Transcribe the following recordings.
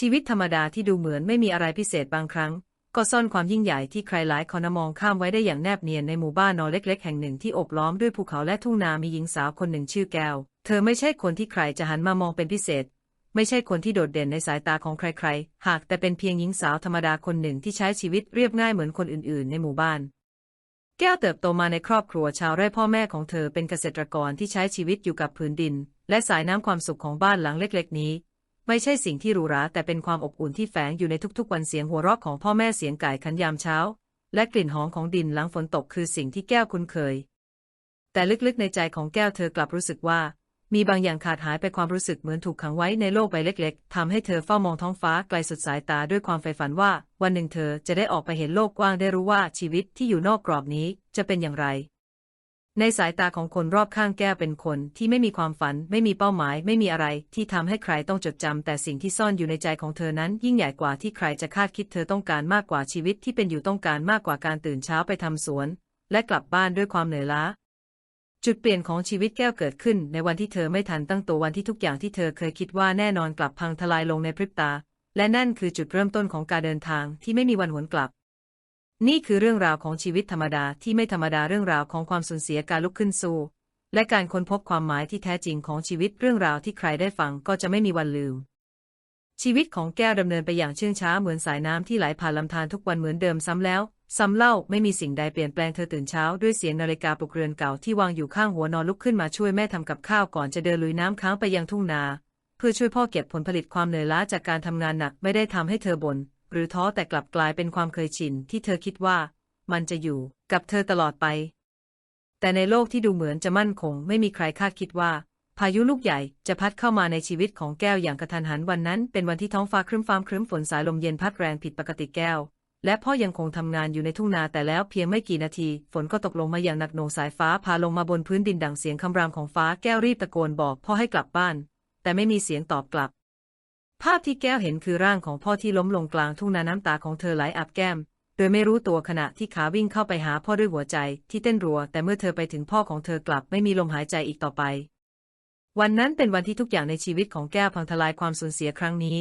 ชีวิตธรรมดาที่ดูเหมือนไม่มีอะไรพิเศษบางครั้ง ก็ซ่อนความยิ่งใหญ่ที่ใครหลายคนมองข้ามไว้ได้อย่างแนบเนียนในหมู่บ้านนอเล็ก ๆ แห่งหนึ่งที่โอบล้อมด้วยภูเขาและทุ่งนามีหญิงสาวคนหนึ่งชื่อแก้ว เธอไม่ใช่คนที่ใครจะหันมามองเป็นพิเศษ ไม่ใช่คนที่โดดเด่นในสายตาของใคร ๆ หากแต่เป็นเพียงหญิงสาวธรรมดาคนหนึ่งที่ใช้ชีวิตเรียบง่ายเหมือนคนอื่น ๆ ในหมู่บ้านแก้วเติบโตมาในครอบครัวชาวไร่พ่อแม่ของเธอเป็นเกษตรกรที่ใช้ชีวิตอยู่กับผืนดิน และสายน้ำความสุขของบ้านหลังเล็ก ๆ นี้ ไม่ใช่สิ่งที่หรูหราแต่เป็นความอบอุ่นที่แฝงอยู่ในทุกๆ วันเสียงหัวเราะของพ่อแม่เสียงไก่ขันยามเช้า และกลิ่นหอมของดินหลังฝนตกคือสิ่งที่แก้วคุ้นเคย แต่ลึกๆในใจของแก้วเธอกลับรู้สึกว่า มีบางอย่างขาดหายไปความรู้สึกเหมือนถูกขังไว้ในโลกใบเล็ก ๆทำให้เธอเฝ้ามองท้องฟ้าไกลสุดสายตาด้วยความใฝ่ฝันว่า วันหนึ่งเธอจะได้ออกไปเห็นโลกกว้างได้รู้ว่าชีวิตที่อยู่นอกกรอบนี้จะเป็นอย่างไร ในสายตาของคนรอบข้างแก้วเป็นคนที่ไม่มีความฝัน ไม่มีเป้าหมาย ไม่มีอะไรที่ทำให้ใครต้องจดจำแต่สิ่งที่ซ่อนอยู่ในใจของเธอนั้น ยิ่งใหญ่กว่าที่ใครจะคาดคิดเธอต้องการมากกว่าชีวิตที่เป็นอยู่ต้องการมากกว่าการตื่นเช้าไปทำสวน และกลับบ้านด้วยความเหนื่อยล้า จุดเปลี่ยนของชีวิตแก้วเกิดขึ้น ในวันที่เธอไม่ทันตั้งตัววันที่ทุกอย่างที่เธอเคยคิดว่าแน่นอนกลับพังทลายลงในพริบตา และนั่นคือจุดเริ่มต้นของการเดินทางที่ไม่มีวันหวนกลับ นี่คือเรื่องราวของชีวิตธรรมดาที่ไม่ธรรมดาเรื่องราวของความสูญเสียการลุกขึ้นสู้ และการค้นพบความหมายที่แท้จริงของชีวิตเรื่องราวที่ใครได้ฟังก็จะไม่มีวันลืม ชีวิตของแก้วดำเนินไปอย่างเชื่องช้าเหมือนสายน้ำที่ไหลผ่านลำธารทุกวันเหมือนเดิมซ้ำแล้วซ้ำเล่าไม่มีสิ่งใดเปลี่ยนแปลงเธอตื่นเช้าด้วยเสียงนาฬิกาปลุกเรือนเก่าที่วางอยู่ข้างหัวนอนลุกขึ้นมาช่วยแม่ทำกับข้าวก่อนจะเดินลุยน้ำค้างไปยังทุ่งนา เพื่อช่วยพ่อเก็บผลผลิตความเหนื่อยล้าจากการทำงานหนักไม่ได้ทำให้เธอบ่น หรือท้อแต่กลับกลายเป็นความเคยชินที่เธอคิดว่า มันจะอยู่กับเธอตลอดไป แต่ในโลกที่ดูเหมือนจะมั่นคง ไม่มีใครคาดคิดว่า พายุลูกใหญ่จะพัดเข้ามาในชีวิตของแก้วอย่างกระทันหันวันนั้น เป็นวันที่ท้องฟ้าครึ้มฟ้าครึ้มฝนสายลมเย็นพัดแรงผิดปกติแก้ว และพ่อยังคงทำงานอยู่ในทุ่งนาแต่แล้วเพียงไม่กี่นาที ฝนก็ตกลงมาอย่างหนักหน่วงสายฟ้าพาลงมาบนพื้นดินดังเสียงคำรามของฟ้าแก้วรีบตะโกนบอกพ่อให้กลับบ้าน แต่ไม่มีเสียงตอบกลับ ภาพที่แก้วเห็นคือร่างของพ่อที่ล้มลงกลางทุ่งนาน้ำตาของเธอไหลอาบแก้ม โดยไม่รู้ตัวขณะที่ขาวิ่งเข้าไปหาพ่อด้วยหัวใจที่เต้นรัว แต่เมื่อเธอไปถึงพ่อของเธอกลับไม่มีลมหายใจอีกต่อไป วันนั้นเป็นวันที่ทุกอย่างในชีวิตของแก้วพังทลายความสูญเสียครั้งนี้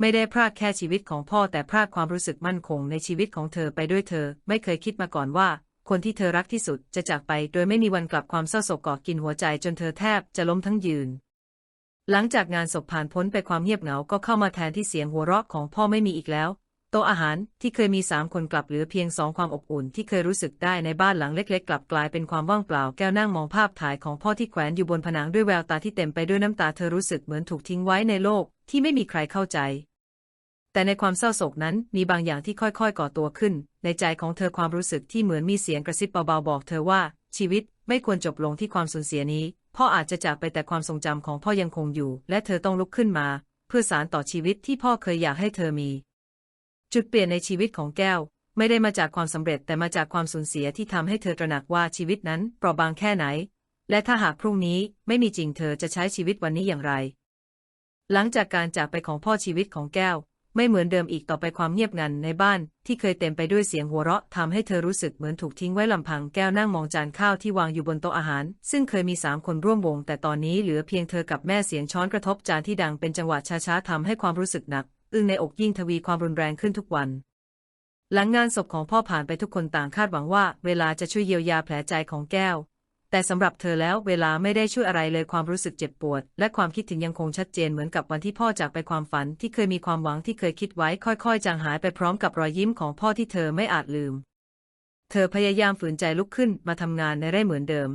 ไม่ได้พรากแค่ชีวิตของพ่อแต่พรากความรู้สึกมั่นคงในชีวิตของเธอไปด้วยเธอ ไม่เคยคิดมาก่อนว่า คนที่เธอรักที่สุดจะจากไป โดยไม่มีวันกลับความเศร้าโศกก่อกินหัวใจจนเธอแทบจะล้มทั้งยืน หลังจากงานศพผ่านพ้นไปความเงียบเหงาก็เข้ามาแทนที่เสียงหัวเราะของพ่อไม่มีอีกแล้ว โต๊ะอาหารที่เคยมีสามคนกลับเหลือเพียงสองความอบอุ่นที่เคยรู้สึกได้ในบ้านหลังเล็ก ๆ กลับกลายเป็นความว่างเปล่าแก้วนั่งมองภาพถ่ายของพ่อที่แขวนอยู่บนผนังด้วยแววตาที่เต็มไปด้วยน้ำตาเธอรู้สึกเหมือนถูกทิ้งไว้ในโลกที่ไม่มีใครเข้าใจ แต่ในความเศร้าโศกนั้นมีบางอย่างที่ค่อยๆก่อตัวขึ้น ในใจของเธอความรู้สึกที่เหมือนมีเสียงกระซิบเบาๆบอกเธอว่าชีวิตไม่ควรจบลงที่ความสูญเสียนี้ พ่ออาจจะจากไปแต่ความทรงจำของพ่อยังคงอยู่ และเธอต้องลุกขึ้นมา เพื่อสารต่อชีวิตที่พ่อเคยอยากให้เธอมี จุดเปลี่ยนในชีวิตของแก้ว ไม่ได้มาจากความสำเร็จแต่มาจากความสูญเสียที่ทำให้เธอตระหนักว่าชีวิตนั้นเปราะบางแค่ไหน และถ้าหากพรุ่งนี้ไม่มีจริงเธอจะใช้ชีวิตวันนี้อย่างไร หลังจากการจากไปของพ่อชีวิตของแก้ว ไม่เหมือนเดิมอีกต่อไปความเงียบงันในบ้านที่เคยเต็มไปด้วยเสียงหัวเราะทำให้เธอรู้สึกเหมือนถูกทิ้งไว้ลำพังแก้วนั่งมองจานข้าวที่วางอยู่บนโต๊ะอาหาร ซึ่งเคยมีสามคนร่วมวง แต่ตอนนี้เหลือเพียงเธอกับแม่เสียงช้อนกระทบจานที่ดังเป็นจังหวะช้าๆทำให้ความรู้สึกหนัก อึ้งในอกยิ่งทวีความรุนแรงขึ้นทุกวัน หลังงานศพของพ่อผ่านไปทุกคนต่างคาดหวังว่า เวลาจะช่วยเยียวยาแผลใจของแก้ว แต่สำหรับเธอแล้วเวลาไม่ได้ช่วยอะไรเลยความรู้สึกเจ็บปวด และความคิดถึงยังคงชัดเจนเหมือนกับวันที่พ่อจากไปความฝันที่เคยมีความหวังที่เคยคิดไว้ค่อยๆ จางหายไปพร้อมกับรอยยิ้มของพ่อที่เธอไม่อาจลืม เธอพยายามฝืนใจลุกขึ้นมาทำงานในไร่เหมือนเดิม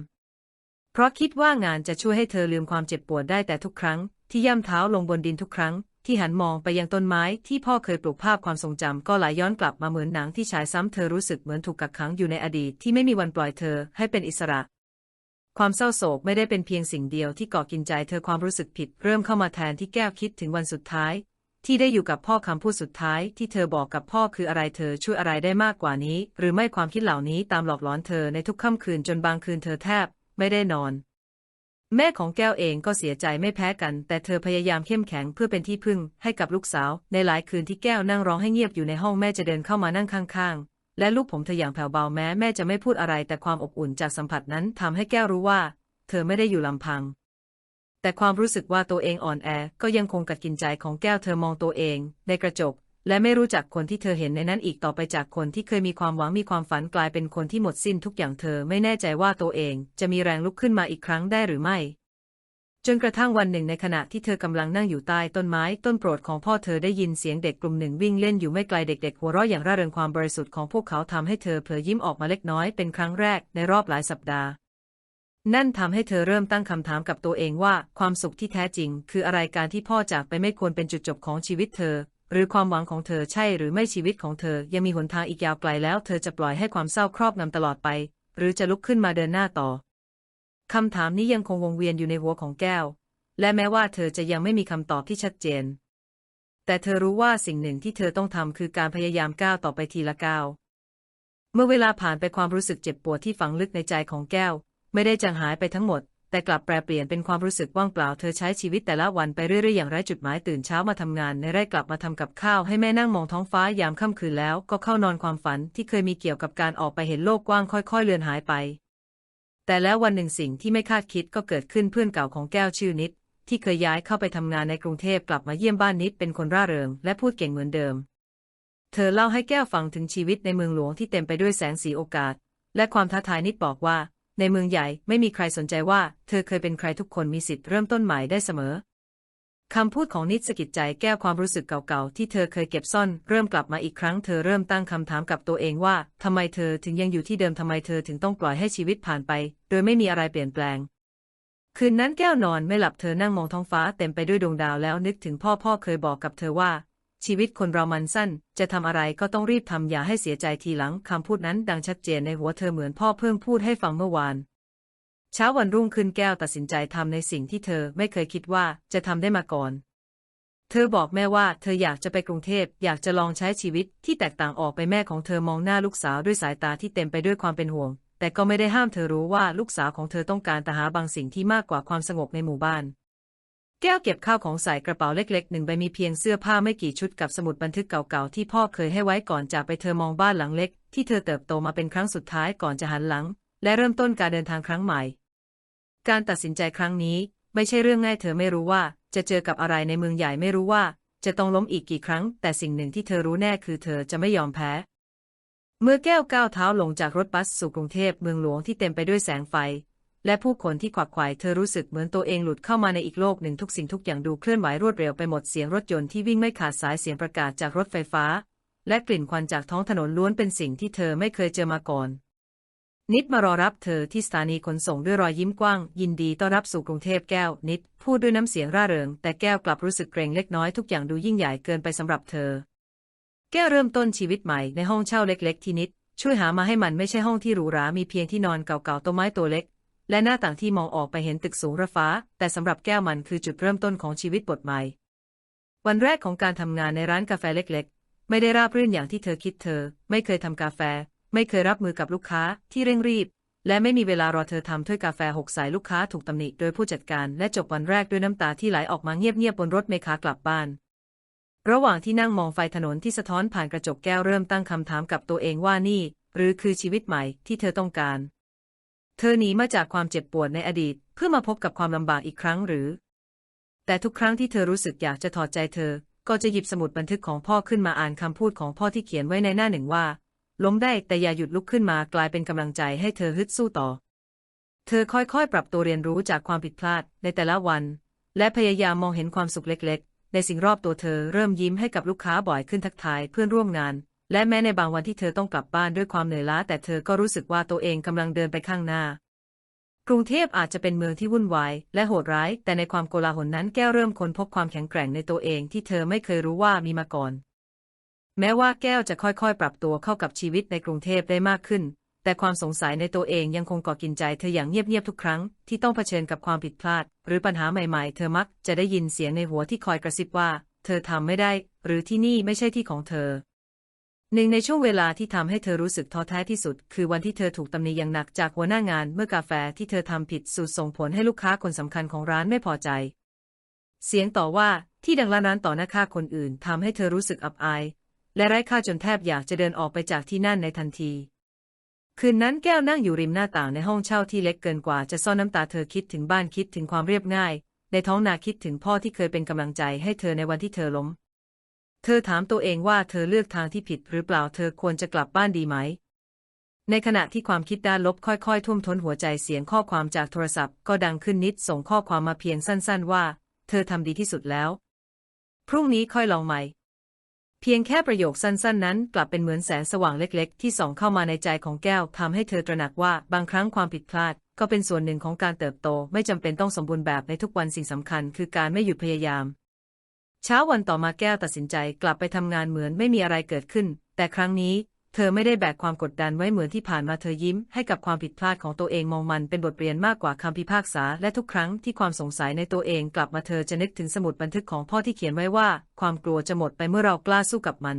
เพราะคิดว่างานจะช่วยให้เธอลืมความเจ็บปวดได้แต่ทุกครั้ง ที่ย่ำเท้าลงบนดินทุกครั้ง ที่หันมองไปยังต้นไม้ที่พ่อเคยปลูกภาพความทรงจำก็ไหลย้อนกลับมาเหมือนหนังที่ฉายซ้ำเธอรู้สึกเหมือนถูกกักขังอยู่ในอดีตที่ไม่มีวันปล่อยเธอให้เป็นอิสระ ความเศร้าโศกไม่ได้เป็นเพียงสิ่งเดียวที่ก่อกินใจเธอความรู้สึกผิด เริ่มเข้ามาแทนที่แก้วคิดถึงวันสุดท้าย ที่ได้อยู่กับพ่อคำพูดสุดท้าย ที่เธอบอกกับพ่อคืออะไรเธอช่วยอะไรได้มากกว่านี้ หรือไม่ความคิดเหล่านี้ตามหลอกหลอนเธอในทุกค่ำคืนจนบางคืนเธอแทบ ไม่ได้นอน แม่ของแก้วเองก็เสียใจไม่แพ้กัน แต่เธอพยายามเข้มแข็งเพื่อเป็นที่พึ่งให้กับลูกสาว ในหลายคืนที่แก้วนั่งร้องให้เงียบอยู่ในห้องแม่จะเดินเข้ามานั่งข้างๆ และลูกผมเธออย่างแผ่วเบาแม้แม่จะไม่พูดอะไรแต่ความอบอุ่นจากสัมผัสนั้นทำให้แก้วรู้ว่า เธอไม่ได้อยู่ลำพัง แต่ความรู้สึกว่าตัวเองอ่อนแอก็ยังคงกัดกินใจของแก้วเธอมองตัวเอง ในกระจก และไม่รู้จักคนที่เธอเห็นในนั้นอีกต่อไปจากคนที่เคยมีความหวังมีความฝันกลายเป็นคนที่หมดสิ้นทุกอย่างเธอไม่แน่ใจว่าตัวเอง จะมีแรงลุกขึ้นมาอีกครั้งได้หรือไม่ จนกระทั่งวันหนึ่งในขณะที่เธอกำลังนั่งอยู่ใต้ต้นไม้ต้นโปรดของพ่อเธอได้ยินเสียงเด็กกลุ่มหนึ่งวิ่งเล่นอยู่ไม่ไกลเด็กๆหัวเราะอย่างร่าเริงความบริสุทธิ์ของพวกเขาทำให้เธอเผลอยิ้มออกมาเล็กน้อยเป็นครั้งแรกในรอบหลายสัปดาห์ นั่นทำให้เธอเริ่มตั้งคำถามกับตัวเองว่า ความสุขที่แท้จริง คืออะไรการที่พ่อจากไปไม่ควรเป็นจุดจบของชีวิตเธอ หรือความหวังของเธอใช่หรือไม่ชีวิตของเธอ ยังมีหนทางอีกยาวไกลแล้ว เธอจะปล่อยให้ความเศร้าครอบงำตลอดไป หรือจะลุกขึ้นมาเดินหน้าต่อ คำถามนี้ยังคงวงเวียนอยู่ในหัวของแก้ว และแม้ว่าเธอจะยังไม่มีคำตอบที่ชัดเจน แต่เธอรู้ว่าสิ่งหนึ่งที่เธอต้องทำคือการพยายามก้าวต่อไปทีละก้าว เมื่อเวลาผ่านไปความรู้สึกเจ็บปวดที่ฝังลึกในใจของแก้ว ไม่ได้จางหายไปทั้งหมด แต่กลับแปรเปลี่ยนเป็นความรู้สึกว่างเปล่า เธอใช้ชีวิตแต่ละวันไปเรื่อยๆอย่างไร้จุดหมายตื่นเช้ามาทำงานในไร่กลับมาทำกับข้าวให้แม่นั่งมองท้องฟ้ายามค่ำคืนแล้ว ก็เข้านอนความฝันที่เคยมีเกี่ยวกับการออกไปเห็นโลกกว้างค่อย ๆ เลือนหายไป แต่แล้ววันหนึ่งสิ่งที่ไม่คาดคิดก็เกิดขึ้นเพื่อนเก่าของแก้วชื่อนิด ที่เคยย้ายเข้าไปทำงานในกรุงเทพกลับมาเยี่ยมบ้านนิดเป็นคนร่าเริงและพูดเก่งเหมือนเดิม เธอเล่าให้แก้วฟังถึงชีวิตในเมืองหลวงที่เต็มไปด้วยแสงสีโอกาส และความท้าทายนิดบอกว่า ในเมืองใหญ่ไม่มีใครสนใจว่า เธอเคยเป็นใครทุกคนมีสิทธิ์เริ่มต้นใหม่ได้เสมอ คำพูดของนิดสะกิดใจแก้ความรู้สึกเก่าๆ ที่เธอเคยเก็บซ่อน เริ่มกลับมาอีกครั้งเธอเริ่มตั้งคำถามกับตัวเองว่าทำไมเธอถึงยังอยู่ที่เดิมทำไมเธอถึงต้องปล่อยให้ชีวิตผ่านไป โดยไม่มีอะไรเปลี่ยนแปลง คืนนั้นแก้วนอนไม่หลับเธอนั่งมองท้องฟ้าเต็มไปด้วยดวงดาวแล้วนึกถึงพ่อพ่อเคยบอกกับเธอว่า ชีวิตคนเรามันสั้น จะทำอะไรก็ต้องรีบทำอย่าให้เสียใจทีหลังคำพูดนั้นดังชัดเจนในหัวเธอเหมือนพ่อเพิ่งพูดให้ฟังเมื่อวาน เช้าวันรุ่งขึ้นแก้วตัดสินใจทำในสิ่งที่เธอไม่เคยคิดว่าจะทำได้มาก่อน เธอบอกแม่ว่าเธออยากจะไปกรุงเทพอยากจะลองใช้ชีวิตที่แตกต่างออกไปแม่ของเธอมองหน้าลูกสาวด้วยสายตาที่เต็มไปด้วยความเป็นห่วง แต่ก็ไม่ได้ห้ามเธอรู้ว่าลูกสาวของเธอต้องการแต่หาบางสิ่งที่มากกว่าความสงบในหมู่บ้าน แก้วเก็บข้าวของใส่กระเป๋าเล็กๆหนึ่งใบมีเพียงเสื้อผ้าไม่กี่ชุดกับสมุดบันทึกเก่าๆที่พ่อเคยให้ไว้ก่อนจากไปเธอมองบ้านหลังเล็ก ที่เธอเติบโตมาเป็นครั้งสุดท้ายก่อนจะหันหลัง และเริ่มต้นการเดินทางครั้งใหม่ การตัดสินใจครั้งนี้ไม่ใช่เรื่องง่ายเธอไม่รู้ว่า จะเจอกับอะไรในเมืองใหญ่ไม่รู้ว่า จะต้องล้มอีกกี่ครั้ง แต่สิ่งหนึ่งที่เธอรู้แน่คือเธอจะไม่ยอมแพ้ เมื่อแก้วก้าวเท้าลงจากรถบัสสู่กรุงเทพเมืองหลวงที่เต็มไปด้วยแสงไฟ และผู้คนที่ขวักไขว่เธอรู้สึกเหมือนตัวเองหลุดเข้ามาในอีกโลกหนึ่งทุกสิ่งทุกอย่างดูเคลื่อนไหวรวดเร็วไปหมดเสียงรถยนต์ที่วิ่งไม่ขาดสายเสียงประกาศจากรถไฟฟ้า และกลิ่นควันจากท้องถนนล้วนเป็นสิ่งที่เธอไม่เคยเจอมาก่อน นิดมารอรับเธอที่สถานีขนส่งด้วยรอยยิ้มกว้าง ยินดีต้อนรับสู่กรุงเทพแก้ว นิด พูดด้วยน้ำเสียงร่าเริง แต่แก้วกลับรู้สึกเกรงเล็กน้อยทุกอย่างดูยิ่งใหญ่เกินไปสำหรับเธอ แก้วเริ่มต้นชีวิตใหม่ในห้องเช่าเล็ก ๆ ที่นิด ช่วยหามาให้มันไม่ใช่ห้องที่หรูหรา มีเพียงที่นอนเก่าๆตัวไม้ตัวเล็ก และหน้าต่างที่มองออกไปเห็นตึกสูงระฟ้า แต่สำหรับแก้วมันคือจุดเริ่มต้นของชีวิตบทใหม่ วันแรกของการทำงานในร้านกาแฟเล็ก ๆ ไม่ได้ราบรื่นอย่างที่เธอคิดเธอ ไม่เคยทำกาแฟ ไม่เคยรับมือกับลูกค้าที่เร่งรีบ และไม่มีเวลารอเธอทำถ้วยกาแฟหกสายลูกค้าถูกตำหนิโดยผู้จัดการและจบวันแรกด้วยน้ำตาที่ไหลออกมาเงียบๆบนรถเมล์ขากลับบ้าน ระหว่างที่นั่งมองไฟถนนที่สะท้อนผ่านกระจกแก้วเริ่มตั้งคำถามกับตัวเองว่านี่ หรือคือชีวิตใหม่ที่เธอต้องการ เธอหนีมาจากความเจ็บปวดในอดีต เพื่อมาพบกับความลำบากอีกครั้งหรือ แต่ทุกครั้งที่เธอรู้สึกอยากจะถอดใจเธอ ก็จะหยิบสมุดบันทึกของพ่อขึ้นมาอ่านคำพูดของพ่อที่เขียนไว้ในหน้าหนึ่งว่า ล้มได้แต่อย่าหยุดลุกขึ้นมากลายเป็นกำลังใจให้เธอฮึดสู้ต่อ เธอค่อยๆ ปรับตัวเรียนรู้จากความผิดพลาดในแต่ละวัน และพยายามมองเห็นความสุขเล็กๆ ในสิ่งรอบตัวเธอเริ่มยิ้มให้กับลูกค้าบ่อยขึ้นทักทายเพื่อนร่วมงาน และแม้ในบางวันที่เธอต้องกลับบ้านด้วยความเหนื่อยล้า แต่เธอก็รู้สึกว่าตัวเองกำลังเดินไปข้างหน้ากรุงเทพอาจจะเป็นเมืองที่วุ่นวายและโหดร้าย แต่ในความโกลาหลนั้นแก้วเริ่มค้นพบความแข็งแกร่งในตัวเองที่เธอไม่เคยรู้ว่ามีมาก่อน แม้ว่าแก้วจะค่อยๆ ปรับตัวเข้ากับชีวิตในกรุงเทพได้มากขึ้น แต่ความสงสัยในตัวเองยังคงก่อกินใจเธออย่างเงียบๆทุกครั้งที่ต้องเผชิญกับความผิดพลาด หรือปัญหาใหม่ๆ เธอมักจะได้ยินเสียงในหัวที่คอยกระซิบว่า เธอทำไม่ได้ หรือที่นี่ไม่ใช่ที่ของเธอ หนึ่งในช่วงเวลาที่ทำให้เธอรู้สึกท้อแท้ที่สุด คือวันที่เธอถูกตำหนิอย่างหนักจากหัวหน้างาน เมื่อกาแฟที่เธอทำผิดสูตรส่งผลให้ลูกค้าคนสำคัญของร้านไม่พอใจ เสียงต่อว่าที่ดังละนั้นต่อหน้าค่าคนอื่นทำให้เธอรู้สึกอับอาย และไร้ค่าจนแทบอยากจะเดินออกไปจากที่นั่นในทันที คืนนั้นแก้วนั่งอยู่ริมหน้าต่างในห้องเช่าที่เล็กเกินกว่าจะซ่อนน้ำตาเธอคิดถึงบ้านคิดถึงความเรียบง่าย ในท้องนาคิดถึงพ่อที่เคยเป็นกำลังใจให้เธอในวันที่เธอล้ม เธอถามตัวเองว่าเธอเลือกทางที่ผิดหรือเปล่าเธอควรจะกลับบ้านดีไหม ในขณะที่ความคิดด้านลบค่อยๆ ท่วมท้นหัวใจเสียงข้อความจากโทรศัพท์ ก็ดังขึ้นนิดส่งข้อความมาเพียงสั้น ๆ ว่า เธอทำดีที่สุดแล้ว พรุ่งนี้ค่อยลองใหม่ เพียงแค่ประโยคสั้นๆ นั้น กลับเป็นเหมือนแสงสว่างเล็กๆ ที่ส่องเข้ามาในใจของแก้วทำให้เธอตระหนักว่าบางครั้งความผิดพลาด ก็เป็นส่วนหนึ่งของการเติบโต ไม่จำเป็นต้องสมบูรณ์แบบในทุกวันสิ่งสำคัญ คือการไม่หยุดพยายาม เช้าวันต่อมาแก้วตัดสินใจกลับไปทำงานเหมือนไม่มีอะไรเกิดขึ้น แต่ครั้งนี้ เธอไม่ได้แบกความกดดันไว้เหมือนที่ผ่านมาเธอยิ้มให้กับความผิดพลาดของตัวเองมองมันเป็นบทเรียนมากกว่าคำพิพากษา และทุกครั้งที่ความสงสัยในตัวเองกลับมาเธอจะนึกถึงสมุดบันทึกของพ่อที่เขียนไว้ว่า ความกลัวจะหมดไปเมื่อเรากล้าสู้กับมัน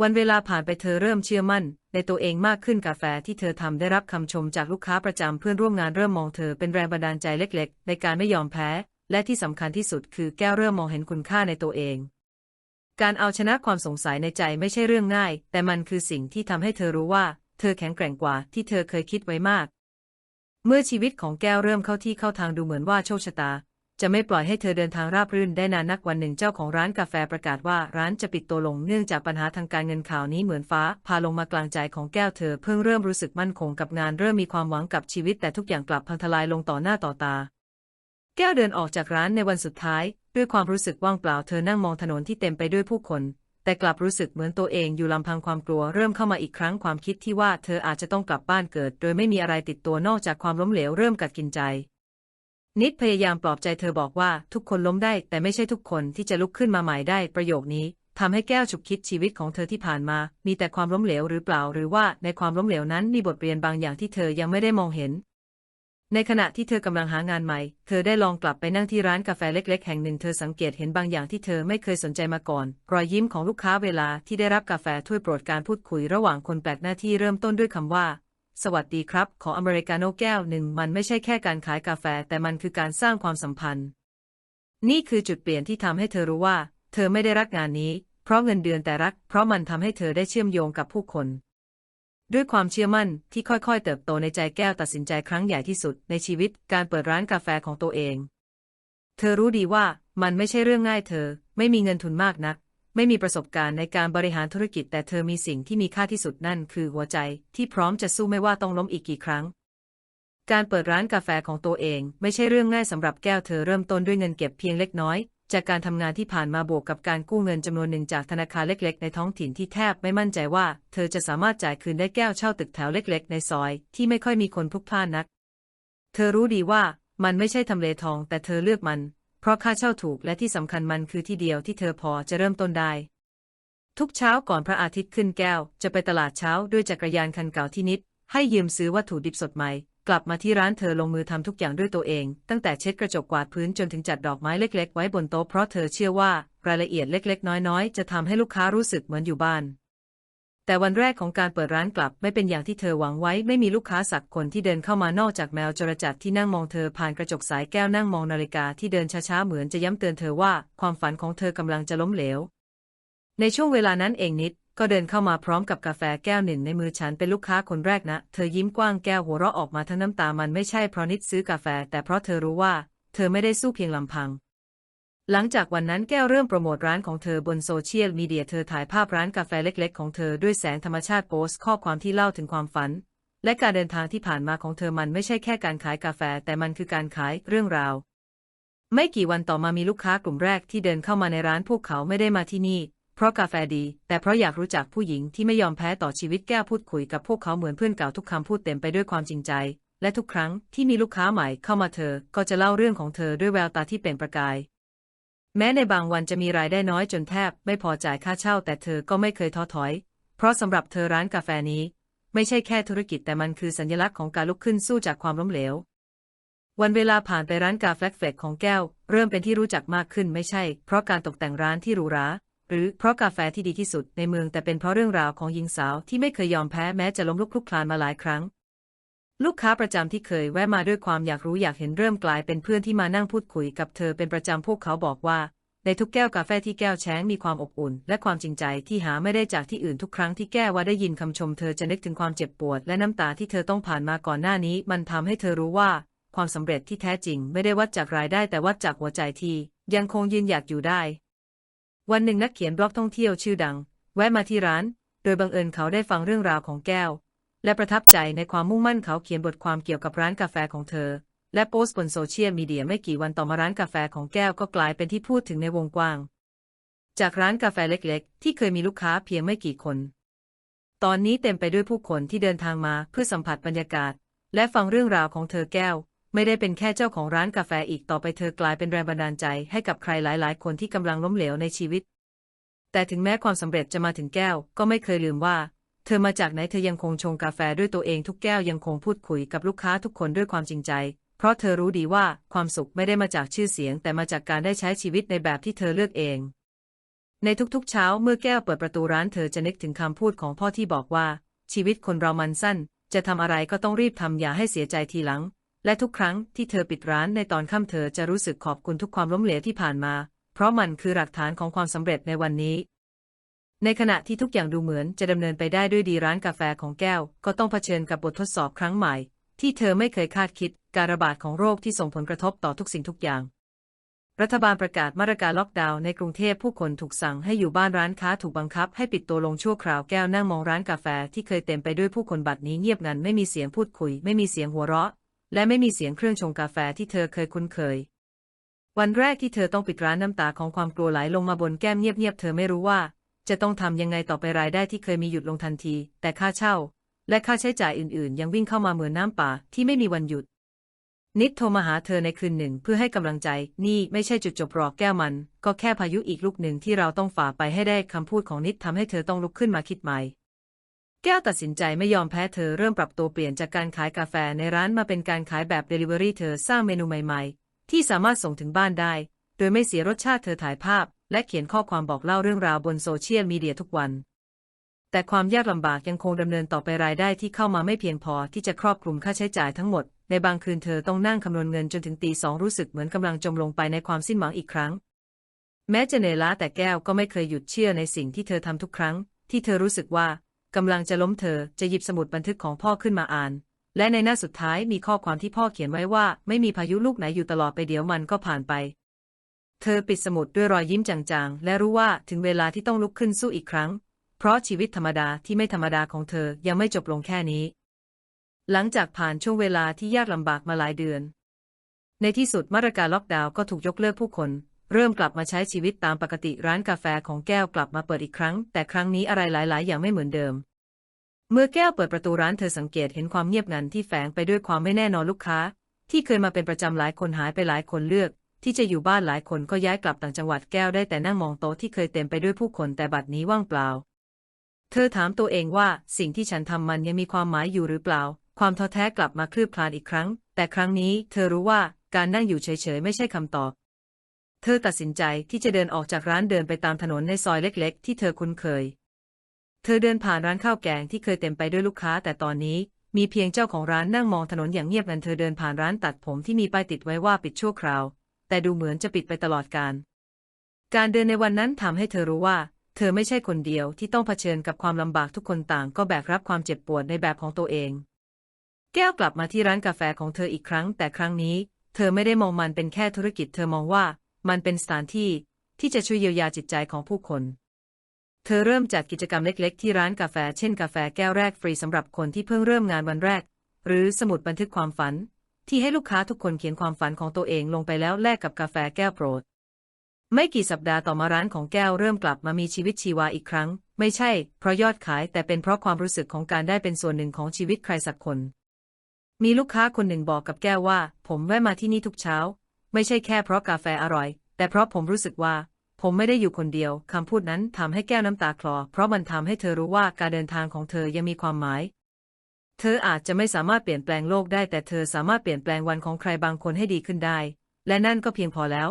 วันเวลาผ่านไปเธอเริ่มเชื่อมั่น ในตัวเองมากขึ้นกาแฟที่เธอทำได้รับคำชมจากลูกค้าประจำเพื่อนร่วมงานเริ่มมองเธอเป็นแรงบันดาลใจเล็ก ๆ ในการไม่ยอมแพ้ และที่สำคัญที่สุดคือแก้วเริ่มมองเห็นคุณค่าในตัวเอง การเอาชนะความสงสัยในใจไม่ใช่เรื่องง่าย แต่มันคือสิ่งที่ทำให้เธอรู้ว่า เธอแข็งแกร่งกว่าที่เธอเคยคิดไว้มาก เมื่อชีวิตของแก้วเริ่มเข้าที่เข้าทางดูเหมือนว่าโชคชะตา จะไม่ปล่อยให้เธอเดินทางราบรื่นได้นานนักวันหนึ่งเจ้าของร้านกาแฟประกาศว่าร้านจะปิดตัวลงเนื่องจากปัญหาทางการเงินข่าวนี้เหมือนฟ้า พาลงมากลางใจของแก้วเธอเพิ่งเริ่มรู้สึกมั่นคงกับงานเริ่มมีความหวังกับชีวิตแต่ทุกอย่างกลับพังทลายลงต่อหน้าต่อตา แก้วเดินออกจากร้านในวันสุดท้าย ด้วยความรู้สึกว่างเปล่าเธอนั่งมองถนนที่เต็มไปด้วยผู้คน แต่กลับรู้สึกเหมือนตัวเองอยู่ลำพังความกลัวเริ่มเข้ามาอีกครั้งความคิดที่ว่าเธออาจจะต้องกลับบ้านเกิด โดยไม่มีอะไรติดตัวนอกจากความล้มเหลวเริ่มกัดกินใจ นิดพยายามปลอบใจเธอบอกว่าทุกคนล้มได้ แต่ไม่ใช่ทุกคนที่จะลุกขึ้นมาใหม่ได้ประโยคนี้ทำให้แก้วฉุกคิดชีวิตของเธอที่ผ่านมา มีแต่ความล้มเหลวหรือเปล่า หรือว่าในความล้มเหลวนั้นมีบทเรียนบางอย่างที่เธอยังไม่ได้มองเห็น ในขณะที่เธอกำลังหางานใหม่ เธอได้ลองกลับไปนั่งที่ร้านกาแฟเล็ก ๆ แห่งหนึ่ง เธอสังเกตเห็นบางอย่างที่เธอไม่เคยสนใจมาก่อน รอยยิ้มของลูกค้าเวลาที่ได้รับกาแฟถ้วยโปรดการพูดคุยระหว่างคนแปลกหน้าที่เริ่มต้นด้วยคำว่า สวัสดีครับ ขออเมริกาโน่แก้วหนึ่ง มันไม่ใช่แค่การขายกาแฟ แต่มันคือการสร้างความสัมพันธ์ นี่คือจุดเปลี่ยนที่ทำให้เธอรู้ว่า เธอไม่ได้รักงานนี้ เพราะเงินเดือนแต่รัก เพราะมันทำให้เธอได้เชื่อมโยงกับผู้คน ด้วยความเชื่อมั่นที่ค่อยๆ เติบโตในใจแก้วตัดสินใจครั้งใหญ่ที่สุดในชีวิตการเปิดร้านกาแฟของตัวเอง เธอรู้ดีว่ามันไม่ใช่เรื่องง่ายเธอ ไม่มีเงินทุนมากนัก ไม่มีประสบการณ์ในการบริหารธุรกิจ แต่เธอมีสิ่งที่มีค่าที่สุดนั่นคือหัวใจที่พร้อมจะสู้ไม่ว่าต้องล้มอีกกี่ครั้ง การเปิดร้านกาแฟของตัวเอง ไม่ใช่เรื่องง่ายสำหรับแก้วเธอเริ่มต้นด้วยเงินเก็บเพียงเล็กน้อย จากการทำงานที่ผ่านมาบวกกับการกู้เงินจำนวนหนึ่งจากธนาคารเล็ก ๆ ในท้องถิ่นที่แทบไม่มั่นใจว่า เธอจะสามารถจ่ายคืนได้แก้วเช่าตึกแถวเล็ก ๆ ในซอย ที่ไม่ค่อยมีคนพลุกพล่านนัก เธอรู้ดีว่ามันไม่ใช่ทำเลทอง แต่เธอเลือกมัน เพราะค่าเช่าถูกและที่สำคัญมันคือที่เดียวที่เธอพอจะเริ่มต้นได้ ทุกเช้าก่อนพระอาทิตย์ขึ้นแก้ว จะไปตลาดเช้าด้วยจักรยานคันเก่าที่นิด ให้ยืมซื้อวัตถุดิบสดใหม่ กลับมาที่ร้านเธอลงมือทำทุกอย่างด้วยตัวเอง ตั้งแต่เช็ดกระจกกวาดพื้นจนถึงจัดดอกไม้เล็ก ๆ ไว้บนโต๊ะเพราะเธอเชื่อว่ารายละเอียดเล็ก ๆ น้อย ๆ จะทำให้ลูกค้ารู้สึกเหมือนอยู่บ้าน แต่วันแรกของการเปิดร้านกลับไม่เป็นอย่างที่เธอหวังไว้ ไม่มีลูกค้าสักคนที่เดินเข้ามานอกจากแมวจรจัดที่นั่งมองเธอผ่านกระจกสายแก้วนั่งมองนาฬิกาที่เดินช้าๆเหมือนจะย้ำเตือนเธอว่าความฝันของเธอกำลังจะล้มเหลวในช่วงเวลานั้นเองนิด ก็เดินเข้ามาพร้อมกับกาแฟแก้วหนึ่งในมือฉันเป็นลูกค้าคนแรกนะ เธอยิ้มกว้างแก้วหัวเราะออกมาทั้งน้ำตามันไม่ใช่เพราะนิดซื้อกาแฟ แต่เพราะเธอรู้ว่า เธอไม่ได้สู้เพียงลำพัง หลังจากวันนั้นแก้วเริ่มโปรโมทร้านของเธอบนโซเชียลมีเดียเธอถ่ายภาพร้านกาแฟเล็ก ๆ ของเธอด้วยแสงธรรมชาติโพสต์ข้อความที่เล่าถึงความฝัน และการเดินทางที่ผ่านมาของเธอมันไม่ใช่แค่การขายกาแฟ แต่มันคือการขายเรื่องราว ไม่กี่วันต่อมามีลูกค้ากลุ่มแรกที่เดินเข้ามาในร้านพวกเขาไม่ได้มาที่นี่ เพราะกาแฟดี แต่เพราะอยากรู้จักผู้หญิงที่ไม่ยอมแพ้ต่อชีวิตแก้วพูดคุยกับพวกเขาเหมือนเพื่อนเก่าทุกคำพูดเต็มไปด้วยความจริงใจ และทุกครั้งที่มีลูกค้าใหม่เข้ามาเธอ ก็จะเล่าเรื่องของเธอด้วยแววตาที่เปล่งประกาย แม้ในบางวันจะมีรายได้น้อยจนแทบ ไม่พอจ่ายค่าเช่า แต่เธอก็ไม่เคยท้อถอย เพราะสำหรับเธอร้านกาแฟนี้ ไม่ใช่แค่ธุรกิจแต่มันคือสัญลักษณ์ของการลุกขึ้นสู้จากความล้มเหลววันเวลาผ่านไปร้านกาแฟเฟกของแก้ว เริ่มเป็นที่รู้จักมากขึ้นไม่ใช่ เพราะการตกแต่งร้านที่หรูหรา หรือเพราะกาแฟที่ดีที่สุดในเมืองแต่เป็นเพราะเรื่องราวของหญิงสาวที่ไม่เคยยอมแพ้แม้จะล้มลุกคลุกคลานมาหลายครั้ง ลูกค้าประจำที่เคยแวะมาด้วยความอยากรู้อยากเห็นเริ่มกลายเป็นเพื่อนที่มานั่งพูดคุยกับเธอเป็นประจำพวกเขาบอกว่า ในทุกแก้วกาแฟที่แก้วแช้งมีความอบอุ่น และความจริงใจที่หาไม่ได้จากที่อื่นทุกครั้งที่แก้วว่าได้ยินคำชมเธอจะนึกถึงความเจ็บปวด และน้ำตาที่เธอต้องผ่านมาก่อนหน้านี้ มันทำให้เธอรู้ว่าความสำเร็จที่แท้จริง ไม่ได้วัดจากรายได้แต่วัดจากหัวใจที่ยังคงยืนหยัดอยู่ได้ วันหนึ่งนักเขียนบล็อกท่องเที่ยวชื่อดัง แวะมาที่ร้าน โดยบังเอิญเขาได้ฟังเรื่องราวของแก้ว และประทับใจในความมุ่งมั่นเขาเขียนบทความเกี่ยวกับร้านกาแฟของเธอ และโพสต์บนโซเชียลมีเดียไม่กี่วันต่อมาร้านกาแฟของแก้วก็กลายเป็นที่พูดถึงในวงกว้าง จากร้านกาแฟเล็กๆ ที่เคยมีลูกค้าเพียงไม่กี่คน ตอนนี้เต็มไปด้วยผู้คนที่เดินทางมาเพื่อสัมผัสบรรยากาศ และฟังเรื่องราวของเธอแก้ว ไม่ได้เป็นแค่เจ้าของร้านกาแฟอีกต่อไปเธอกลายเป็นแรงบันดาลใจให้กับใครหลาย ๆ คนที่กำลังล้มเหลวในชีวิต แต่ถึงแม้ความสำเร็จจะมาถึงแก้ว ก็ไม่เคยลืมว่า เธอมาจากไหนเธอยังคงชงกาแฟด้วยตัวเองทุกแก้วยังคงพูดคุยกับลูกค้าทุกคนด้วยความจริงใจ เพราะเธอรู้ดีว่าความสุขไม่ได้มาจากชื่อเสียง แต่มาจากการได้ใช้ชีวิตในแบบที่เธอเลือกเอง ในทุกๆ เช้าเมื่อแก้วเปิดประตูร้านเธอจะนึกถึงคำพูดของพ่อที่บอกว่า ชีวิตคนเรามันสั้น จะทำอะไรก็ต้องรีบทำอย่าให้เสียใจทีหลัง และทุกครั้งที่เธอปิดร้านในตอนค่ำเธอจะรู้สึกขอบคุณทุกความล้มเหลวที่ผ่านมา เพราะมันคือหลักฐานของความสำเร็จในวันนี้ ในขณะที่ทุกอย่างดูเหมือนจะดำเนินไปได้ด้วยดีร้านกาแฟของแก้ว ก็ต้องเผชิญกับบททดสอบครั้งใหม่ ที่เธอไม่เคยคาดคิด การระบาดของโรคที่ส่งผลกระทบต่อทุกสิ่งทุกอย่าง รัฐบาลประกาศมาตรการล็อกดาวน์ในกรุงเทพผู้คนถูกสั่งให้อยู่บ้านร้านค้าถูกบังคับ ให้ปิดตัวลงชั่วคราวแก้วนั่งมองร้านกาแฟที่เคยเต็มไปด้วยผู้คนบัดนี้เงียบงันไม่มีเสียงพูดคุย ไม่มีเสียงหัวเราะ และไม่มีเสียงเครื่องชงกาแฟที่เธอเคยคุ้นเคย วันแรกที่เธอต้องปิดร้านน้ำตาของความกลัวไหลลงมาบนแก้มเงียบๆเธอไม่รู้ว่า จะต้องทำยังไงต่อไปรายได้ที่เคยมีหยุดลงทันที แต่ค่าเช่า และค่าใช้จ่ายอื่นๆ ยังวิ่งเข้ามาเหมือนน้ำป่าที่ไม่มีวันหยุด นิดโทรมาหาเธอในคืนหนึ่งเพื่อให้กำลังใจ นี่ไม่ใช่จุดจบหรอกแก้วมัน ก็แค่พายุอีกลูกหนึ่งที่เราต้องฝ่าไปให้ได้คำพูดของนิดทำให้เธอต้องลุกขึ้นมาคิดใหม่ แก้วตัดสินใจไม่ยอมแพ้เธอเริ่มปรับตัวเปลี่ยนจากการขายกาแฟในร้านมาเป็นการขายแบบ Delivery เธอสร้างเมนูใหม่ๆ ที่สามารถส่งถึงบ้านได้ โดยไม่เสียรสชาติเธอถ่ายภาพ และเขียนข้อความบอกเล่าเรื่องราวบนโซเชียลมีเดียทุกวัน แต่ความยากลำบากยังคงดำเนินต่อไปรายได้ที่เข้ามาไม่เพียงพอที่จะครอบคลุมค่าใช้จ่ายทั้งหมด ในบางคืนเธอต้องนั่งคำนวณเงินจนถึงตีสองรู้สึกเหมือนกำลังจมลงไปในความสิ้นหวังอีกครั้ง แม้จะเหนื่อยล้าแต่แก้วก็ไม่เคยหยุดเชื่อในสิ่งที่เธอทำทุกครั้ง ที่เธอรู้สึกว่า กำลังจะล้มเธอจะหยิบสมุดบันทึกของพ่อขึ้นมาอ่าน และในหน้าสุดท้ายมีข้อความที่พ่อเขียนไว้ว่า ไม่มีพายุลูกไหนอยู่ตลอดไปเดี๋ยวมันก็ผ่านไป เธอปิดสมุดด้วยรอยยิ้มจางๆ และรู้ว่าถึงเวลาที่ต้องลุกขึ้นสู้อีกครั้ง เพราะชีวิตธรรมดาที่ไม่ธรรมดาของเธอยังไม่จบลงแค่นี้ หลังจากผ่านช่วงเวลาที่ยากลำบากมาหลายเดือน ในที่สุดมาตรการล็อกดาวน์ก็ถูกยกเลิกผู้คน เริ่มกลับมาใช้ชีวิตตามปกติร้านกาแฟของแก้วกลับมาเปิดอีกครั้ง แต่ครั้งนี้อะไรหลาย ๆ อย่างไม่เหมือนเดิม เมื่อแก้วเปิดประตูร้านเธอสังเกตเห็นความเงียบงันที่แฝงไปด้วยความไม่แน่นอนลูกค้า ที่เคยมาเป็นประจำหลายคนหายไปหลายคนเลือก ที่จะอยู่บ้านหลายคนก็ย้ายกลับต่างจังหวัดแก้วได้แต่นั่งมองโต๊ะที่เคยเต็มไปด้วยผู้คนแต่บัดนี้ว่างเปล่า เธอถามตัวเองว่าสิ่งที่ฉันทำมันยังมีความหมายอยู่หรือเปล่า ความท้อแท้กลับมาคลืบคลานอีกครั้ง แต่ครั้งนี้ เธอรู้ว่าการนั่งอยู่เฉย ๆ ไม่ใช่คำตอบ เธอตัดสินใจที่จะเดินออกจากร้านเดินไปตามถนนในซอยเล็ก ๆ ที่เธอคุ้นเคย เธอเดินผ่านร้านข้าวแกงที่เคยเต็มไปด้วยลูกค้า แต่ตอนนี้มีเพียงเจ้าของร้านนั่งมองถนนอย่างเงียบงันเธอเดินผ่านร้านตัดผมที่มีป้ายติดไว้ว่าปิดชั่วคราว แต่ดูเหมือนจะปิดไปตลอดกาลการเดินในวันนั้นทำให้เธอรู้ว่า เธอไม่ใช่คนเดียวที่ต้องเผชิญกับความลำบากทุกคนต่าง ก็แบกรับความเจ็บปวดในแบบของตัวเอง แก้วกลับมาที่ร้านกาแฟของเธออีกครั้ง แต่ครั้งนี้ เธอไม่ได้มองมันเป็นแค่ธุรกิจ เธอมองว่า มันเป็นสถานที่ที่จะช่วยเยียวยาจิตใจของผู้คน เธอเริ่มจัดกิจกรรมเล็ก ๆ ที่ร้านกาแฟ เช่นกาแฟแก้วแรกฟรีสำหรับคนที่เพิ่งเริ่มงานวันแรก หรือสมุดบันทึกความฝัน ที่ให้ลูกค้าทุกคนเขียนความฝันของตัวเองลงไปแล้วแลกกับกาแฟแก้วโปรด ไม่กี่สัปดาห์ต่อมาร้านของแก้วเริ่มกลับมามีชีวิตชีวาอีกครั้ง ไม่ใช่ เพราะยอดขายแต่เป็นเพราะความรู้สึกของการได้เป็นส่วนหนึ่งของชีวิตใครสักคน มีลูกค้าคนหนึ่งบอกกับแก้วว่า ผมแวะมาที่นี่ทุกเช้า ไม่ใช่แค่เพราะกาแฟอร่อย แต่เพราะผมรู้สึกว่า ผมไม่ได้อยู่คนเดียว คำพูดนั้นทำให้แก้วน้ำตาคลอ เพราะมันทำให้เธอรู้ว่าการเดินทางของเธอยังมีความหมาย เธออาจจะไม่สามารถเปลี่ยนแปลงโลกได้ แต่เธอสามารถเปลี่ยนแปลงวันของใครบางคนให้ดีขึ้นได้ และนั่นก็เพียงพอแล้ว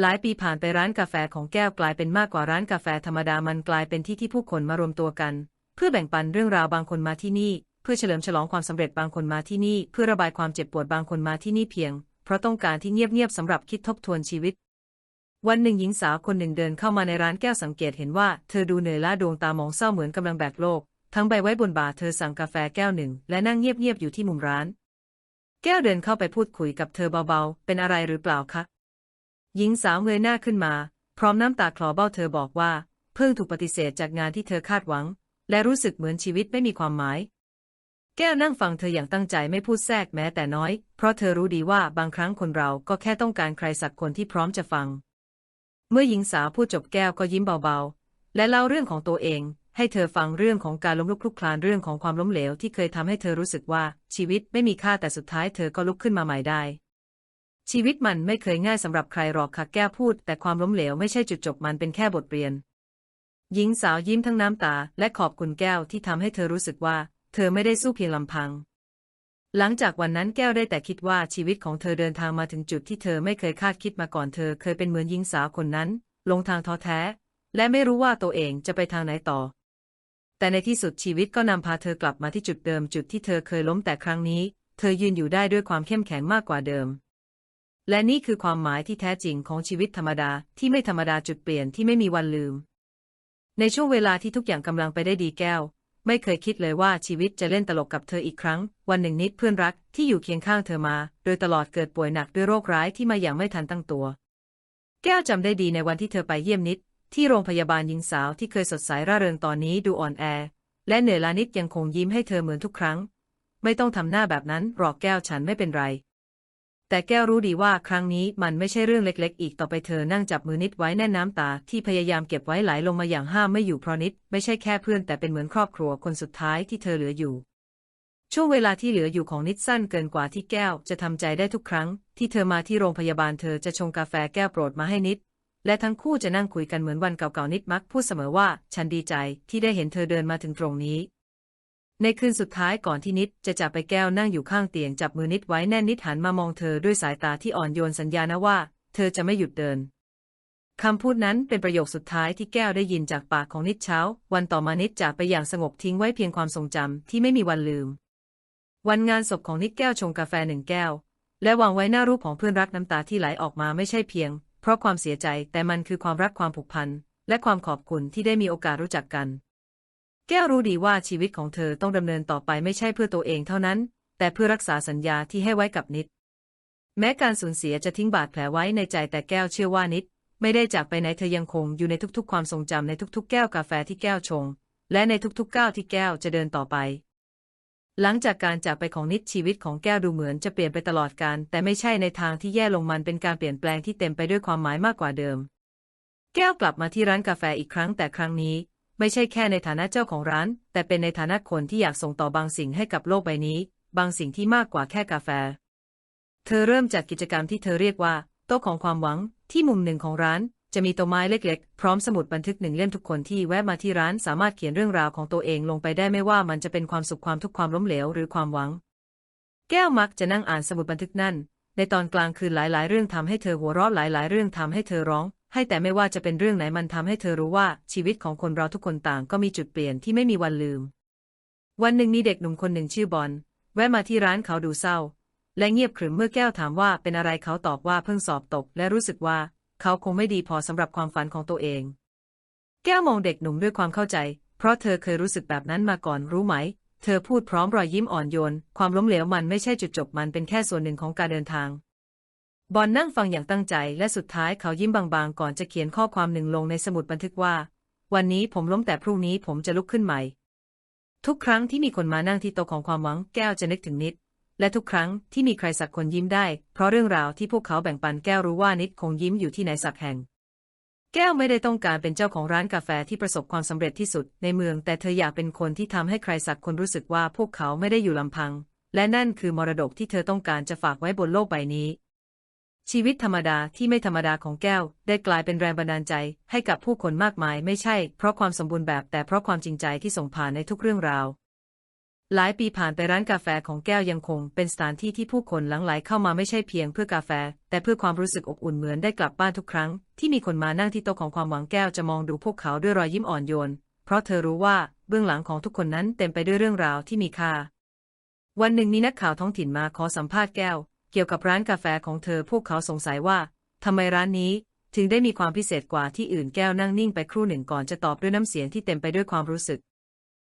หลายปีผ่านไปร้านกาแฟของแก้วกลายเป็นมากกว่าร้านกาแฟธรรมดามันกลายเป็นที่ที่ผู้คนมารวมตัวกัน เพื่อแบ่งปันเรื่องราวบางคนมาที่นี่ เพื่อเฉลิมฉลองความสำเร็จบางคนมาที่นี่ เพื่อระบายความเจ็บปวดบางคนมาที่นี่เพียง เพราะต้องการที่เงียบๆสำหรับคิดทบทวนชีวิต วันหนึ่งหญิงสาวคนหนึ่งเดินเข้ามาในร้านแก้วสังเกตเห็นว่าเธอดูเหนื่อยล้าดวงตามองเศร้าเหมือนกำลังแบกโลก ทั้งใบไว้บนบ่าเธอสั่งกาแฟแก้วหนึ่ง และนั่งเงียบๆอยู่ที่มุมร้าน แก้วเดินเข้าไปพูดคุยกับเธอเบาๆ เป็นอะไรหรือเปล่าคะหญิงสาวเงยหน้าขึ้นมา พร้อมน้ำตาคลอเบ้าเธอบอกว่า เพิ่งถูกปฏิเสธจากงานที่เธอคาดหวัง และรู้สึกเหมือนชีวิตไม่มีความหมาย แก้วนั่งฟังเธออย่างตั้งใจไม่พูดแทรกแม้แต่น้อย เพราะเธอรู้ดีว่าบางครั้งคนเราก็แค่ต้องการใครสักคนที่พร้อมจะฟัง เมื่อหญิงสาวพูดจบแก้วก็ยิ้มเบาๆ และเล่าเรื่องของตัวเอง ให้เธอฟังเรื่องของการล้มลุกคลุกคลานเรื่องของความล้มเหลวที่เคยทำให้เธอรู้สึกว่าชีวิตไม่มีค่าแต่สุดท้ายเธอก็ลุกขึ้นมาใหม่ได้ ชีวิตมันไม่เคยง่ายสำหรับใครหรอกค่ะแก้วพูด แต่ความล้มเหลวไม่ใช่จุดจบมันเป็นแค่บทเรียนหญิงสาวยิ้มทั้งน้ำตา และขอบคุณแก้วที่ทำให้เธอรู้สึกว่า เธอไม่ได้สู้เพียงลำพัง หลังจากวันนั้นแก้วได้แต่คิดว่าชีวิตของเธอเดินทางมาถึงจุดที่เธอไม่เคยคาดคิดมาก่อนเธอเคยเป็นเหมือนหญิงสาวคนนั้น ลงทางท้อแท้ และไม่รู้ว่าตัวเองจะไปทางไหนต่อ แต่ในที่สุดชีวิตก็นำพาเธอกลับมาที่จุดเดิมจุดที่เธอเคยล้มแต่ครั้งนี้ เธอยืนอยู่ได้ด้วยความเข้มแข็งมากกว่าเดิมและนี่คือความหมายที่แท้จริงของชีวิตธรรมดาที่ไม่ธรรมดาจุดเปลี่ยนที่ไม่มีวันลืม ในช่วงเวลาที่ทุกอย่างกำลังไปได้ดีแก้ว ไม่เคยคิดเลยว่าชีวิตจะเล่นตลกกับเธออีกครั้ง วันหนึ่งนิดเพื่อนรักที่อยู่เคียงข้างเธอมา โดยตลอดเกิดป่วยหนักด้วยโรคร้ายที่มาอย่างไม่ทันตั้งตัว แก้วจำได้ดีในวันที่เธอไปเยี่ยมนิด ที่โรงพยาบาลหญิงสาวที่เคยสดใสร่าเริงตอนนี้ดูอ่อนแอ และเหนื่อยลานิดยังคงยิ้มให้เธอเหมือนทุกครั้ง ไม่ต้องทำหน้าแบบนั้นหรอกแก้วฉันไม่เป็นไร แต่แก้วรู้ดีว่าครั้งนี้มันไม่ใช่เรื่องเล็กๆ อีกต่อไปเธอนั่งจับมือนิดไว้แน่นน้ำตาที่พยายามเก็บไว้ไหลลงมาอย่างห้ามไม่อยู่เพราะนิด ไม่ใช่แค่เพื่อนแต่เป็นเหมือนครอบครัวคนสุดท้ายที่เธอเหลืออยู่ ช่วงเวลาที่เหลืออยู่ของนิดสั้นเกินกว่าที่แก้วจะทำใจได้ทุกครั้ง ที่เธอมาที่โรงพยาบาลเธอจะชงกาแฟแก้วโปรดมาให้นิด และทั้งคู่จะนั่งคุยกันเหมือนวันเก่าๆนิดมักพูดเสมอว่า ฉันดีใจที่ได้เห็นเธอเดินมาถึงตรงนี้ ในคืนสุดท้ายก่อนที่นิดจะจากไปแก้วนั่งอยู่ข้างเตียงจับมือนิดไว้แน่นนิดหันมามองเธอด้วยสายตาที่อ่อนโยนสัญญานะว่า เธอจะไม่หยุดเดินคำพูดนั้นเป็นประโยคสุดท้ายที่แก้วได้ยินจากปากของนิดเช้า วันต่อมานิดจากไปอย่างสงบทิ้งไว้เพียงความทรงจำที่ไม่มีวันลืม วันงานศพของนิดแก้วชงกาแฟหนึ่งแก้ว และวางไว้หน้ารูปของเพื่อนรักน้ำตาที่ไหลออกมาไม่ใช่เพียง เพราะความเสียใจแต่มันคือความรักความผูกพันและความขอบคุณที่ได้มีโอกาสรู้จักกัน แก้วรู้ดีว่าชีวิตของเธอต้องดำเนินต่อไปไม่ใช่เพื่อตัวเองเท่านั้น แต่เพื่อรักษาสัญญาที่ให้ไว้กับนิด แม้การสูญเสียจะทิ้งบาดแผลไว้ในใจแต่แก้วเชื่อว่านิด ไม่ได้จากไปไหนเธอยังคงอยู่ในทุกๆ ความทรงจำในทุกๆ แก้วกาแฟที่แก้วชง และในทุกๆก้าวที่แก้วจะเดินต่อไป หลังจากการจากไปของนิดชีวิตของแก้วดูเหมือนจะเปลี่ยนไปตลอดกาลแต่ไม่ใช่ในทางที่แย่ลงมันเป็นการเปลี่ยนแปลงที่เต็มไปด้วยความหมายมากกว่าเดิม แก้วกลับมาที่ร้านกาแฟอีกครั้งแต่ครั้งนี้ ไม่ใช่แค่ในฐานะเจ้าของร้าน แต่เป็นในฐานะคนที่อยากส่งต่อบางสิ่งให้กับโลกใบนี้ บางสิ่งที่มากกว่าแค่กาแฟ เธอเริ่มจากกิจกรรมที่เธอเรียกว่า โต๊ะของความหวัง ที่มุมหนึ่งของร้าน จะมีโต๊ะไม้เล็กๆ พร้อมสมุดบันทึกหนึ่งเล่มทุกคนที่แวะมาที่ร้านสามารถเขียนเรื่องราวของตัวเองลงไปได้ไม่ว่ามันจะเป็นความสุขความทุกข์ความล้มเหลวหรือความหวัง แก้วมักจะนั่งอ่านสมุดบันทึกนั่น ในตอนกลางคืนหลายๆ เรื่องทำให้เธอหัวเราะหลาย ๆ เรื่องทำให้เธอร้อง ให้แต่ไม่ว่าจะเป็นเรื่องไหนมันทำให้เธอรู้ว่าชีวิตของคนเราทุกคนต่างก็มีจุดเปลี่ยนที่ไม่มีวันลืม วันหนึ่งมีเด็กหนุ่มคนหนึ่งชื่อบอลแวะมาที่ร้านเขาดูเศร้า และเงียบขรึมเมื่อแก้วถามว่าเป็นอะไรเขาตอบว่าเพิ่งสอบตก และรู้สึกว่าเขาคงไม่ดีพอสำหรับความฝันของตัวเอง แก้วมองเด็กหนุ่มด้วยความเข้าใจ เพราะเธอเคยรู้สึกแบบนั้นมาก่อนรู้ไหม เธอพูดพร้อมรอยยิ้มอ่อนโยน ความล้มเหลวมันไม่ใช่จุดจบมันเป็นแค่ส่วนหนึ่งของการเดินทาง บอลนั่งฟังอย่างตั้งใจและสุดท้ายเขายิ้มบางๆ ก่อนจะเขียนข้อความหนึ่งลงในสมุดบันทึกว่า วันนี้ผมล้มแต่พรุ่งนี้ผมจะลุกขึ้นใหม่ ทุกครั้งที่มีคนมานั่งที่โต๊ะของความหวังแก้วจะนึกถึงนิด และทุกครั้งที่มีใครสักคนยิ้มได้ เพราะเรื่องราวที่พวกเขาแบ่งปันแก้วรู้ว่านิดคงยิ้มอยู่ที่ไหนสักแห่ง แก้วไม่ได้ต้องการเป็นเจ้าของร้านกาแฟที่ประสบความสำเร็จที่สุดในเมือง แต่เธออยากเป็นคนที่ทำให้ใครสักคนรู้สึกว่าพวกเขาไม่ได้อยู่ลำพัง และนั่นคือมรดกที่เธอต้องการจะฝากไว้บนโลกใบนี้ ชีวิตธรรมดาที่ไม่ธรรมดาของแก้ว ได้กลายเป็นแรงบันดาลใจ ให้กับผู้คนมากมายไม่ใช่ เพราะความสมบูรณ์แบบแต่เพราะความจริงใจที่ส่งผ่านในทุกเรื่องราว หลายปีผ่านไปร้านกาแฟของแก้วยังคง เป็นสถานที่ที่ผู้คนหลั่งไหลเข้ามาไม่ใช่เพียงเพื่อกาแฟ แต่เพื่อความรู้สึกอบอุ่นเหมือนได้กลับบ้านทุกครั้ง ที่มีคนมานั่งที่โต๊ะของความหวังแก้วจะมองดูพวกเขาด้วยรอยยิ้มอ่อนโยน เพราะเธอรู้ว่าเบื้องหลังของทุกคนนั้นเต็มไปด้วยเรื่องราวที่มีค่าวันหนึ่งมีนักข่าวท้องถิ่นมาขอสัมภาษณ์แก้ว กี่ยวกับร้านกาแฟของเธอพวกเขาสงสัยว่าทำไมร้านนี้ถึงได้มีความพิเศษกว่าที่อื่นแก้วนั่งนิ่งไปครู่หนึ่งก่อนจะตอบด้วยน้ำเสียงที่เต็มไปด้วยความรู้สึก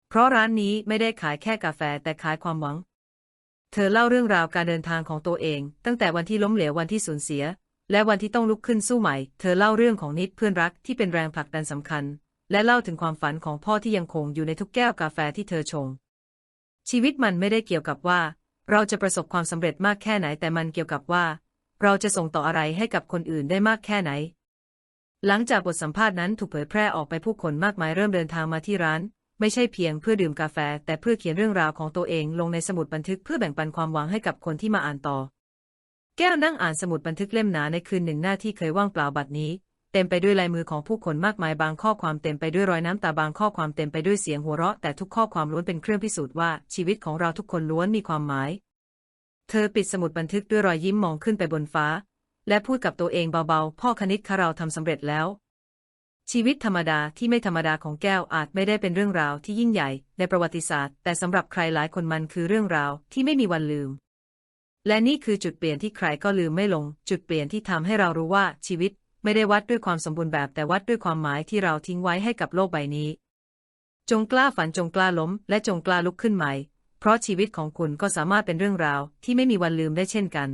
เพราะร้านนี้ไม่ได้ขายแค่กาแฟแต่ขายความหวัง เธอเล่าเรื่องราวการเดินทางของตัวเอง ตั้งแต่วันที่ล้มเหลววันที่สูญเสีย และวันที่ต้องลุกขึ้นสู้ใหม่ เธอเล่าเรื่องของนิดเพื่อนรักที่เป็นแรงผลักดันสำคัญ และเล่าถึงความฝันของพ่อที่ยังคงอยู่ในทุกแก้วกาแฟที่เธอชง ชีวิตมันไม่ได้เกี่ยวกับว่า เราจะประสบความสำเร็จมากแค่ไหนแต่มันเกี่ยวกับว่า เราจะส่งต่ออะไรให้กับคนอื่นได้มากแค่ไหน หลังจากบทสัมภาษณ์นั้นถูกเผยแพร่ออกไปผู้คนมากมายเริ่มเดินทางมาที่ร้าน ไม่ใช่เพียงเพื่อดื่มกาแฟ แต่เพื่อเขียนเรื่องราวของตัวเองลงในสมุดบันทึกเพื่อแบ่งปันความหวังให้กับคนที่มาอ่านต่อ แก้วนั่งอ่านสมุดบันทึกเล่มหนาในคืนหนึ่งหน้าที่เคยว่างเปล่าบัดนี้ เต็มไปด้วยลายมือของผู้คนมากมายบางข้อความเต็มไปด้วยรอยน้ำตาบางข้อความเต็มไปด้วยเสียงหัวเราะ แต่ทุกข้อความล้วนเป็นเครื่องพิสูจน์ว่าชีวิตของเราทุกคนล้วนมีความหมาย เธอปิดสมุดบันทึกด้วยรอยยิ้มมองขึ้นไปบนฟ้า และพูดกับตัวเองเบาๆ พ่อคณิตคะเราทำสำเร็จแล้ว ชีวิตธรรมดาที่ไม่ธรรมดาของแก้วอาจไม่ได้เป็นเรื่องราวที่ยิ่งใหญ่ ในประวัติศาสตร์ แต่สำหรับใครหลายคนมันคือเรื่องราวที่ไม่มีวันลืม และนี่คือจุดเปลี่ยนที่ใครก็ลืมไม่ลง จุดเปลี่ยนที่ทำให้เรารู้ว่าชีวิต ไม่ได้วัดด้วยความสมบูรณ์แบบแต่วัดด้วยความหมายที่เราทิ้งไว้ให้กับโลกใบนี้ จงกล้าฝันจงกล้าล้ม และจงกล้าลุกขึ้นใหม่ เพราะชีวิตของคุณก็สามารถเป็นเรื่องราวที่ไม่มีวันลืมได้เช่นกัน